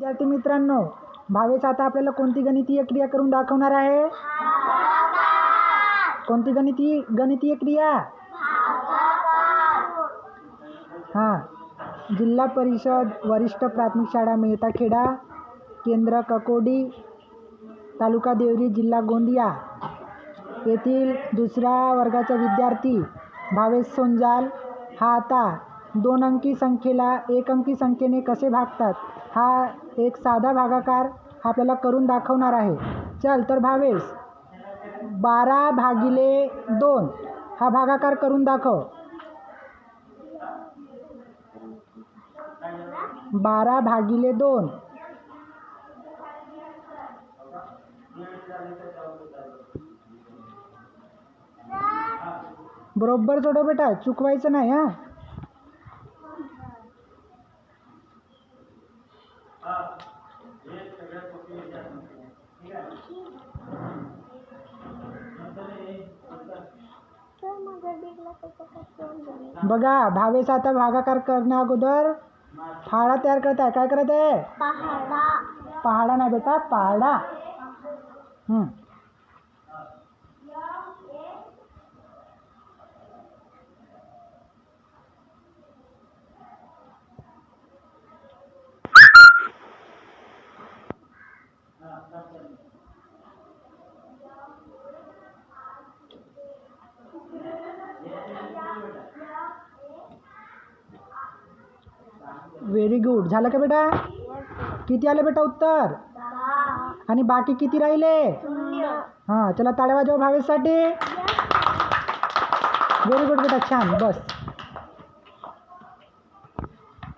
विद्यार्थी मित्रांनो भावेश आता आपल्याला कोणती गणितीय क्रिया करून दाखवणार आहे? कोणती गणिती गणितीय क्रिया? हां. जिल्हा परिषद वरिष्ठ प्राथमिक शाळा मेहताखेडा केंद्र ककोडी तालुका देवरी जिल्हा गोंदिया. येथील दुसऱ्या वर्गाचा विद्यार्थी भावेश सोंजाल हा आता दोन अंकी संख्येला एक अंकी संख्येने कसे भागतात? हा एक साधा भागाकार आपल्याला करून दाखवणार आहे. चल तर भावेश. बारा भागिले दोन. हा भागाकार करून दाखव. बारा भागिले दोन. बरोबर सोडव बेटा चुकवायचं नाही हां? बघा भावेश आता भागाकार करण्या अगोदर फाळा तयार करत आहे. काय करत आहे? पहाडा. नाही बेटा पहाडा. हं. व्हेरी गुड झालं का बेटा? किती आलं बेटा उत्तर? आणि बाकी किती राहिले? हां चला टाळ्या वाजवा भावेसाठी व्हेरी गुड बेटा छान बस.